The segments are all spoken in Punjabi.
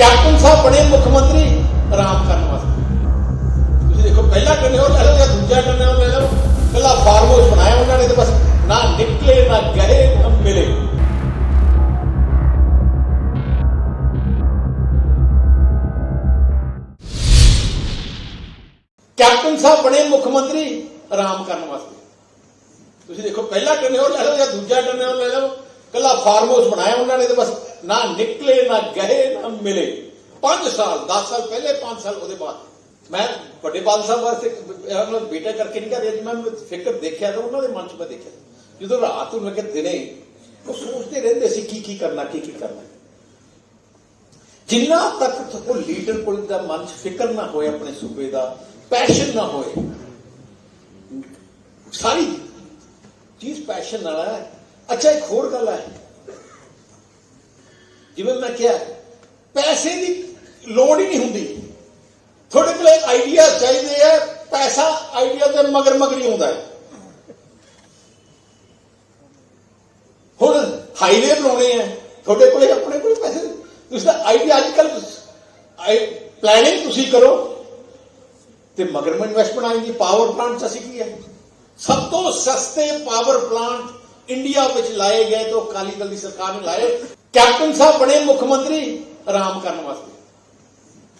ਕੈਪਟਨ ਸਾਹਿਬ ਬਣੇ ਮੁੱਖ ਮੰਤਰੀ ਆਰਾਮ ਕਰਨ ਵਾਸਤੇ। ਤੁਸੀਂ ਦੇਖੋ, ਪਹਿਲਾ ਟਨਿਓਰ ਲੈ ਲਓ ਜਾਂ ਦੂਜਾ ਟਨਿਓਰ ਲੈ ਲਓ ਕੱਲਾ ਫਾਰਮ ਹਾਊਸ ਬਣਾਇਆ ਉਹਨਾਂ ਨੇ ਤੇ ਬਸ ਨਾ ਨਿਕਲੇ, ਨਾ ਗਏ, ਨਾ ਮਿਲੇ। ਕੈਪਟਨ ਸਾਹਿਬ ਬਣੇ ਮੁੱਖ ਮੰਤਰੀ ਆਰਾਮ ਕਰਨ ਵਾਸਤੇ। ਤੁਸੀਂ ਦੇਖੋ, ਪਹਿਲਾ ਟਨਿਓਰ ਲੈ ਲਓ ਜਾਂ ਦੂਜਾ ਟਨਿਓਰ ਲੈ ਲਓ ਕੱਲਾ ਫਾਰਮ ਹਾਊਸ ਬਣਾਇਆ ਉਹਨਾਂ ਨੇ ਤੇ ਬਸ ਨਾ ਨਿਕਲੇ, ਨਾ ਗਏ, ਨਾ ਮਿਲੇ। 5 ਸਾਲ 10 ਸਾਲ ਪਹਿਲੇ 5 ਸਾਲ ਉਹਦੇ ਬਾਅਦ। ਮੈਂ ਵੱਡੇ ਬਾਦਲ ਸਾਹਿਬ ਵਾਸਤੇ ਉਹਨਾਂ ਬੇਟਾ ਕਰਕੇ ਨਹੀਂ ਕਰ ਜੀ ਮੈਂ ਫਿਕਰ ਦੇਖਿਆ ਤਾਂ ਉਹਨਾਂ ਦੇ ਮਨ 'ਚ ਮੈਂ ਦੇਖਿਆ। ਜਦੋਂ ਰਾਤ ਨੂੰ ਲੱਗੇ ਦਿਨੇ, ਉਹ ਸੋਚਦੇ ਰਹਿੰਦੇ ਸੀ ਕੀ ਕੀ ਕਰਨਾ, ਕੀ ਕੀ ਕਰਨਾ। ਜਿੰਨਾ ਤੱਕ ਉਹ ਲੀਡਰ ਕੋਲ ਦਾ ਮਨ 'ਚ ਫਿਕਰ ਨਾ ਹੋਏ ਆਪਣੇ ਸੂਬੇ ਦਾ ਪੈਸ਼ਨ ਨਾ ਹੋਏ, ਸਾਰੀ ਚੀਜ਼ ਪੈਸ਼ਨ ਨਾਲ ਹੈ। ਅੱਛਾ, ਇੱਕ ਹੋਰ ਗੱਲ ਹੈ ਜਿਵੇਂ ਮੈਂ ਕਿਹਾ, ਪੈਸੇ ਦੀ ਲੋੜ ਹੀ ਨਹੀਂ ਹੁੰਦੀ। ਤੁਹਾਡੇ ਕੋਲ ਆਈਡੀਆ ਚਾਹੀਦੇ ਆ, ਪੈਸਾ ਆਈਡੀਆ ਦੇ ਮਗਰ ਮਗਰ ਹੀ ਆਉਂਦਾ ਹੈ। ਹੁਣ ਹਾਈਵੇ ਬਣਾਉਣੇ ਆ, ਤੁਹਾਡੇ ਕੋਲ, ਆਪਣੇ ਕੋਲ ਪੈਸੇ ਤੁਸੀਂ ਤਾਂ ਆਈਡੀਆ ਅੱਜ ਕੱਲ ਪਲੈਨਿੰਗ ਤੁਸੀਂ ਕਰੋ। ਤੇ ਮਗਰ ਮੈਂ ਇਨਵੈਸਟਮੈਂਟ ਆਏਗੀ ਪਾਵਰ ਪਲਾਂਟ ਅਸੀਂ ਕੀ ਹੈ ਸਭ ਤੋਂ ਸਸਤੇ ਪਾਵਰ ਪਲਾਂਟ ਇੰਡੀਆ ਵਿੱਚ ਲਾਏ ਗਏ ਤੋਂ ਅਕਾਲੀ ਦਲ ਦੀ ਸਰਕਾਰ ਨੇ ਲਾਏ, ਕੈਪਟਨ ਸਾਹਿਬ ਬਣੇ ਮੁੱਖ ਮੰਤਰੀ ਆਰਾਮ ਕਰਨ ਵਾਸਤੇ।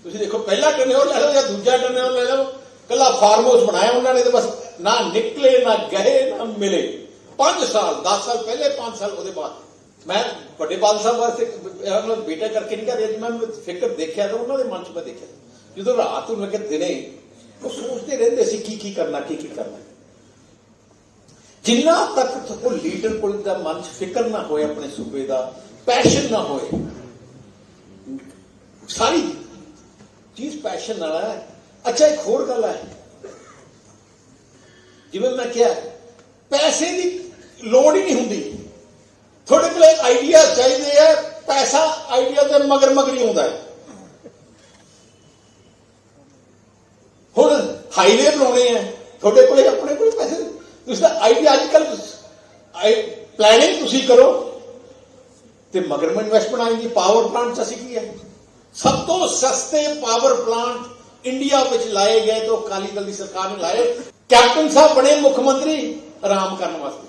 ਤੁਸੀਂ ਦੇਖੋ, ਪਹਿਲਾ ਟਨਿਓਰ ਲੈ ਲਓ ਜਾਂ ਦੂਜਾ ਟਨਿਓਰ ਲੈ ਲਓ, ਕੱਲਾ ਫਾਰਮ ਹਾਊਸ ਬਣਾਇਆ ਉਹਨਾਂ ਨੇ ਤੇ ਬਸ ਨਾ ਨਿਕਲੇ, ਨਾ ਗਏ, ਨਾ ਮਿਲੇ। 5 ਸਾਲ 10 ਸਾਲ ਪਹਿਲੇ 5 ਸਾਲ ਉਹਦੇ ਬਾਅਦ। ਮੈਂ ਵੱਡੇ ਬਾਦਲ ਸਾਹਿਬ ਵਾਸਤੇ ਉਹਨਾਂ ਬੇਟਾ ਕਰਕੇ ਨਹੀਂ ਕਰ ਰਿਹਾ ਜੀ, ਮੈਂ ਫਿਕਰ ਦੇਖਿਆ ਤਾਂ ਉਹਨਾਂ ਦੇ ਮਨ 'ਚ ਮੈਂ ਦੇਖਿਆ। ਜਦੋਂ ਰਾਤ ਨੂੰ ਲੱਗੇ ਦਿਨੇ, ਉਹ ਸੋਚਦੇ ਰਹਿੰਦੇ ਸੀ ਕੀ ਕੀ ਕਰਨਾ, ਕੀ ਕੀ ਕਰਨਾ। ਜਿੰਨਾ ਤੱਕ ਉਹ ਲੀਡਰ ਕੋਲ ਦਾ ਮਨ 'ਚ ਫਿਕਰ ਨਾ ਹੋਏ ਆਪਣੇ ਸੂਬੇ ਦਾ ਪੈਸ਼ਨ ਨਾ ਹੋਏ, ਸਾਰੀ ਚੀਜ਼ ਪੈਸ਼ਨ ਨਾਲ ਹੈ ਅੱਛਾ, ਇੱਕ ਹੋਰ ਗੱਲ ਹੈ ਜਿਵੇਂ ਮੈਂ ਕਿਹਾ, ਪੈਸੇ ਦੀ ਲੋੜ ਹੀ ਨਹੀਂ ਹੁੰਦੀ। ਤੁਹਾਡੇ ਕੋਲ ਆਈਡੀਆ ਚਾਹੀਦੇ ਆ, ਪੈਸਾ ਆਈਡੀਆ ਦੇ ਮਗਰ ਮਗਰ ਹੀ ਹੁੰਦਾ ਹੈ। ਹੁਣ ਹਾਈਵੇ ਬਣਾਉਣੇ ਆ, ਤੁਹਾਡੇ ਕੋਲੇ ਆਪਣੇ ਕੋਲ ਪੈਸੇ ਨਹੀਂ। ਆਈਡੀਆ ਅੱਜ ਕੱਲ ਪਲੈਨਿੰਗ ਤੁਸੀਂ ਕਰੋ। ਤੇ ਮਗਰ ਇਨਵੈਸਟਮੈਂਟ ਆਏਗੀ ਪਾਵਰ ਪਲਾਂਟ ਅਸੀਂ ਕੀ ਹੈ? ਸਭ ਤੋਂ ਸਸਤੇ ਪਾਵਰ ਪਲਾਂਟ ਇੰਡੀਆ ਵਿੱਚ ਲਾਏ ਗਏ ਤੋਂ ਅਕਾਲੀ ਦਲ ਦੀ ਸਰਕਾਰ ਨੇ ਲਾਏ। ਕੈਪਟਨ ਸਾਹਿਬ ਬਣੇ ਮੁੱਖ ਮੰਤਰੀ ਆਰਾਮ ਕਰਨ ਵਾਸਤੇ।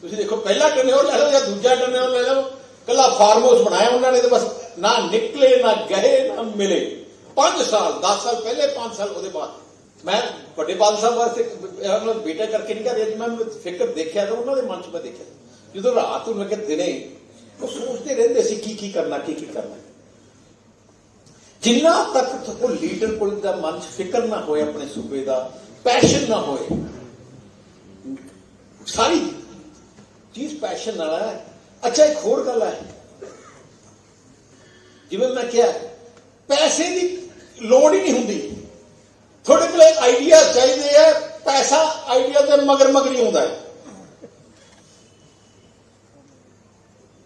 ਤੁਸੀਂ ਦੇਖੋ, ਪਹਿਲਾ ਟਨਿਓਰ ਲੈ ਲਓ ਜਾਂ ਦੂਜਾ ਟਨਿਓਰ ਲੈ ਲਓ। ਕੱਲਾ ਫਾਰਮ ਹਾਊਸ ਬਣਾਇਆ ਉਹਨਾਂ ਨੇ ਤੇ ਬਸ ਨਾ ਨਿਕਲੇ, ਨਾ ਗਏ, ਨਾ ਮਿਲੇ। 5 ਸਾਲ 10 ਸਾਲ ਪਹਿਲੇ 5 ਸਾਲ ਉਹਦੇ ਬਾਅਦ। ਮੈਂ ਵੱਡੇ ਬਾਦਲ ਸਾਹਿਬ ਵਾਸਤੇ ਉਹਨਾਂ ਬੇਟਾ ਕਰਕੇ ਨਹੀਂ ਕਰ ਰਿਹਾ ਜੀ, ਮੈਂ ਫਿਕਰ ਦੇਖਿਆ ਤਾਂ ਉਹਨਾਂ ਦੇ ਮਨ 'ਚ ਮੈਂ ਦੇਖਿਆ। ਜਦੋਂ ਰਾਤ ਨੂੰ ਲੱਗੇ ਦਿਨੇ, ਉਹ ਸੋਚਦੇ ਰਹਿੰਦੇ ਸੀ ਕੀ ਕੀ ਕਰਨਾ, ਕੀ ਕੀ ਕਰਨਾ। ਜਿੰਨਾ ਤੱਕ ਉਹ ਲੀਡਰ ਕੋਲ ਦਾ ਮਨ 'ਚ ਫਿਕਰ ਨਾ ਹੋਏ ਆਪਣੇ ਸੂਬੇ ਦਾ ਪੈਸ਼ਨ ਨਾ ਹੋਏ, ਸਾਰੀ ਚੀਜ਼ ਪੈਸ਼ਨ ਨਾਲ ਹੈ। ਅੱਛਾ, ਇੱਕ ਹੋਰ ਗੱਲ ਹੈ। ਜਿਵੇਂ ਮੈਂ ਕਿਹਾ, ਪੈਸੇ ਦੀ ਲੋੜ ਹੀ ਨਹੀਂ ਹੁੰਦੀ। ਤੁਹਾਡੇ ਕੋਲ ਆਈਡੀਆ ਚਾਹੀਦੇ ਆ ਪੈਸਾ ਆਈਡੀਆ ਦੇ ਮਗਰ ਮਗਰ ਹੀ ਆਉਂਦਾ ਹੈ।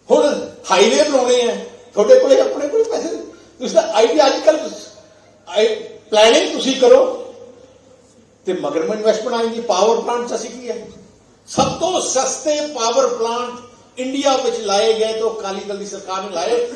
ਹੁਣ ਹਾਈਵੇ ਬਣਾਉਣੇ ਆ ਤੁਹਾਡੇ ਕੋਲੇ ਆਪਣੇ ਕੋਲ ਪੈਸੇ ਤੁਸੀਂ ਤਾਂ ਆਈਡੀਆ ਅੱਜ ਕੱਲ ਪਲੈਨਿੰਗ ਤੁਸੀਂ ਕਰੋ, ਤੇ ਮਗਰ ਮੈਂ ਇਨਵੈਸਟਮੈਂਟ ਆਏਗੀ ਪਾਵਰ ਪਲਾਂਟ ਅਸੀਂ ਕੀ ਹੈ? ਸਭ ਤੋਂ ਸਸਤੇ ਪਾਵਰ ਪਲਾਂਟ ਇੰਡੀਆ ਵਿੱਚ ਲਾਏ ਗਏ ਤੋਂ ਅਕਾਲੀ ਦਲ ਦੀ ਸਰਕਾਰ ਨੇ ਲਾਏ।